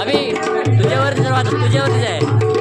अभि तुझ्यावरतीच तुझ्यावरतीच आहे.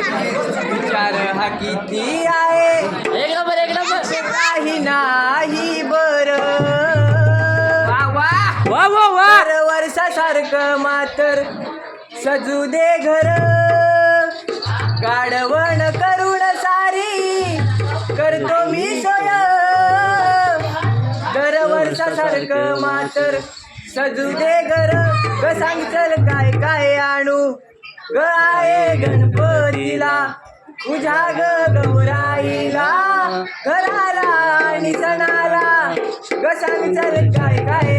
विचार हा किती आहे? एक नंबर एक नंबर. काही नाही बर. वा वर्षा सारखं वर्षासारखं मातर सजू दे घर. गाडवण करून सारी करतो मी सोय. घर वर्षासारखं मातर सजू दे घर. सांगचल काय काय आणू? गळाये गणपतीला तुझ्या गौराईला घराला आणि सणाला. कसा विचार काय काय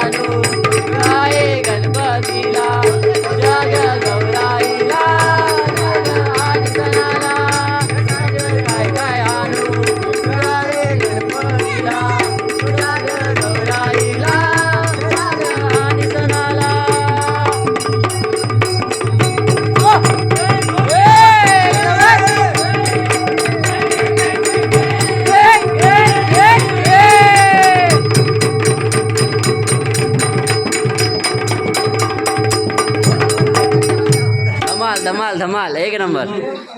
धमाल एक नंबर